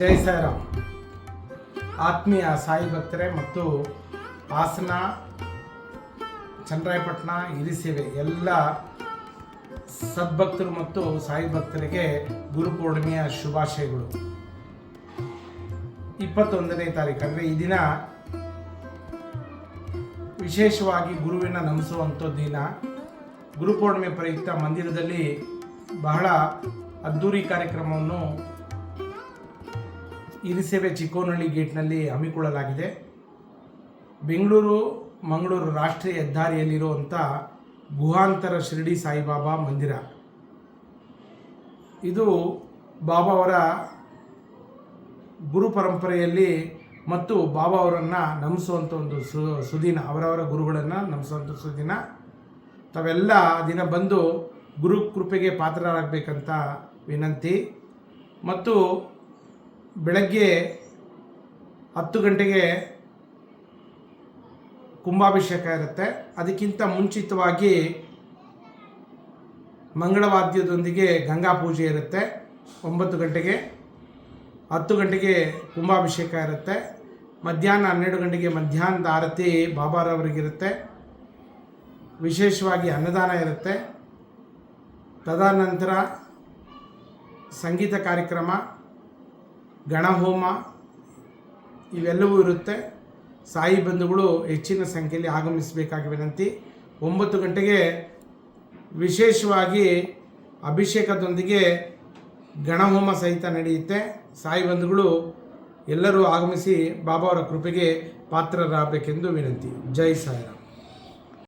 ಜೈ ಸಾಯಿರಾಮ್. ಆತ್ಮೀಯ ಸಾಯಿ ಭಕ್ತರೇ ಮತ್ತು ಹಾಸನ, ಚನ್ನರಾಯಪಟ್ಟಣ ಹಿರಿಸೇವೆ ಎಲ್ಲ ಸದ್ಭಕ್ತರು ಮತ್ತು ಸಾಯಿ ಭಕ್ತರಿಗೆ ಗುರುಪೂರ್ಣಿಮೆಯ ಶುಭಾಶಯಗಳು. ಇಪ್ಪತ್ತೊಂದನೇ ತಾರೀಕು ಅಂದರೆ ಈ ದಿನ ವಿಶೇಷವಾಗಿ ಗುರುವಿನ ನಮಿಸುವಂಥ ದಿನ. ಗುರುಪೂರ್ಣಿಮೆ ಪ್ರಯುಕ್ತ ಮಂದಿರದಲ್ಲಿ ಬಹಳ ಅದ್ಧೂರಿ ಕಾರ್ಯಕ್ರಮವನ್ನು ಹಿರಿಸೇವೆ ಚಿಕ್ಕೋನಹಳ್ಳಿ ಗೇಟ್ನಲ್ಲಿ ಹಮ್ಮಿಕೊಳ್ಳಲಾಗಿದೆ. ಬೆಂಗಳೂರು, ಮಂಗಳೂರು ರಾಷ್ಟ್ರೀಯ ಹೆದ್ದಾರಿಯಲ್ಲಿರುವಂಥ ಗುಹಾಂತರ ಶಿರಡಿ ಸಾಯಿಬಾಬಾ ಮಂದಿರ. ಇದು ಬಾಬಾ ಅವರ ಗುರು ಪರಂಪರೆಯಲ್ಲಿ ಮತ್ತು ಬಾಬಾ ಅವರನ್ನು ನಂಬಿಸುವಂಥ ಒಂದು ಸು, ಸುದಿನ, ಅವರವರ ಗುರುಗಳನ್ನು ನಂಬಿಸುವಂಥ ಸುದಿನ. ತಾವೆಲ್ಲ ದಿನ ಬಂದು ಗುರು ಕೃಪೆಗೆ ಪಾತ್ರರಾಗಬೇಕಂತ ವಿನಂತಿ. ಮತ್ತು ಬೆಳಗ್ಗೆ ಹತ್ತು ಗಂಟೆಗೆ ಕುಂಭಾಭಿಷೇಕ ಇರುತ್ತೆ. ಅದಕ್ಕಿಂತ ಮುಂಚಿತವಾಗಿ ಮಂಗಳವಾದ್ಯದೊಂದಿಗೆ ಗಂಗಾ ಪೂಜೆ ಇರುತ್ತೆ. ಒಂಬತ್ತು ಗಂಟೆಗೆ, ಹತ್ತು ಗಂಟೆಗೆ ಕುಂಭಾಭಿಷೇಕ ಇರುತ್ತೆ. ಮಧ್ಯಾಹ್ನ ಹನ್ನೆರಡು ಗಂಟೆಗೆ ಮಧ್ಯಾಹ್ನದ ಆರತಿ ಬಾಬಾರವರಿಗಿರುತ್ತೆ. ವಿಶೇಷವಾಗಿ ಅನ್ನದಾನ ಇರುತ್ತೆ. ತದನಂತರ ಸಂಗೀತ ಕಾರ್ಯಕ್ರಮ ಗಣಹೋಮ ಇವೆಲ್ಲವೂ ಇರುತ್ತೆ. ಸಾಯಿ ಬಂಧುಗಳು ಹೆಚ್ಚಿನ ಸಂಖ್ಯೆಯಲ್ಲಿ ಆಗಮಿಸಬೇಕಾಗಿ ವಿನಂತಿ. ಒಂಬತ್ತು ಗಂಟೆಗೆ ವಿಶೇಷವಾಗಿ ಅಭಿಷೇಕದೊಂದಿಗೆ ಗಣಹೋಮ ಸಹಿತ ನಡೆಯುತ್ತೆ. ಸಾಯಿ ಬಂಧುಗಳು ಎಲ್ಲರೂ ಆಗಮಿಸಿ ಬಾಬಾ ಅವರ ಕೃಪೆಗೆ ಪಾತ್ರರಾಗಬೇಕೆಂದು ವಿನಂತಿ. ಜೈ ಸಾಯಿರಾಮ್.